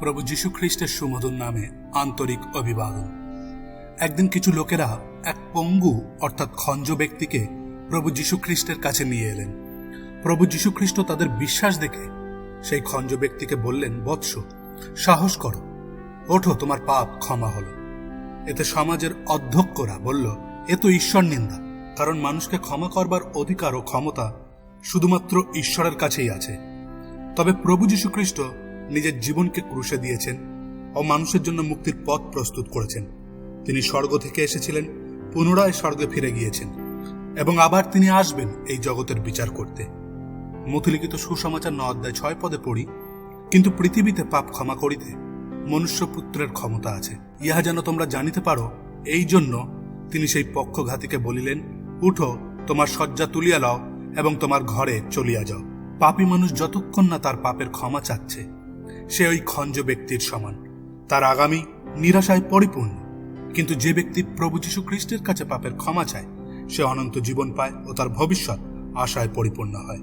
প্রভু যীশু খ্রিস্টের সুমধুর নামে আন্তরিক অভিবাদন। একদিন কিছু লোকেরা এক পঙ্গু, অর্থাৎ খঞ্জ ব্যক্তিকে প্রভু যীশু খ্রিস্টের কাছে নিয়ে এলেন। প্রভু যীশু খ্রিস্ট তাদের বিশ্বাস দেখে সেই খঞ্জ ব্যক্তিকে বললেন, বৎস, সাহস করো। ওঠো, তোমার পাপ ক্ষমা হলো। এতে সমাজের অধ্যক্ষরা বলল, এ তো ঈশ্বর নিন্দা, কারণ মানুষকে ক্ষমা করবার অধিকার ও ক্ষমতা শুধুমাত্র ঈশ্বরের কাছেই আছে। তবে প্রভু যীশু খ্রিস্ট নিজের জীবনকে ক্রুশে দিয়েছেন ও মানুষের জন্য মুক্তির পথ প্রস্তুত করেছেন। তিনি স্বর্গ থেকে এসেছিলেন, পুনরায় স্বর্গে ফিরে গিয়েছেন এবং আবার তিনি আসবেন এই জগতের বিচার করতে। মথিলিখিত সুসমাচার ন অধ্যায় ছয় পদে পড়ি, কিন্তু পৃথিবীতে পাপ ক্ষমা করিতে মনুষ্যপুত্রের ক্ষমতা আছে। ইহা যেন তোমরা জানিতে পারো, এই জন্য তিনি সেই পক্ষঘাতীকে বলিলেন, উঠো, তোমার শয্যা তুলিয়া লও এবং তোমার ঘরে চলিয়া যাও। পাপী মানুষ যতক্ষণ না তার পাপের ক্ষমা চাচ্ছে সে ওই খঞ্জ ব্যক্তির সমান। তার আগামী নিরাশায় পরিপূর্ণ। কিন্তু যে ব্যক্তি প্রভু যীশু খ্রিস্টের কাছে পাপের ক্ষমা চায়, সে অনন্ত জীবন পায় ও তার ভবিষ্যৎ আশায় পরিপূর্ণ হয়।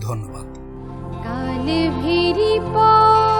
ধন্যবাদ। কালে ভিড়ি পরে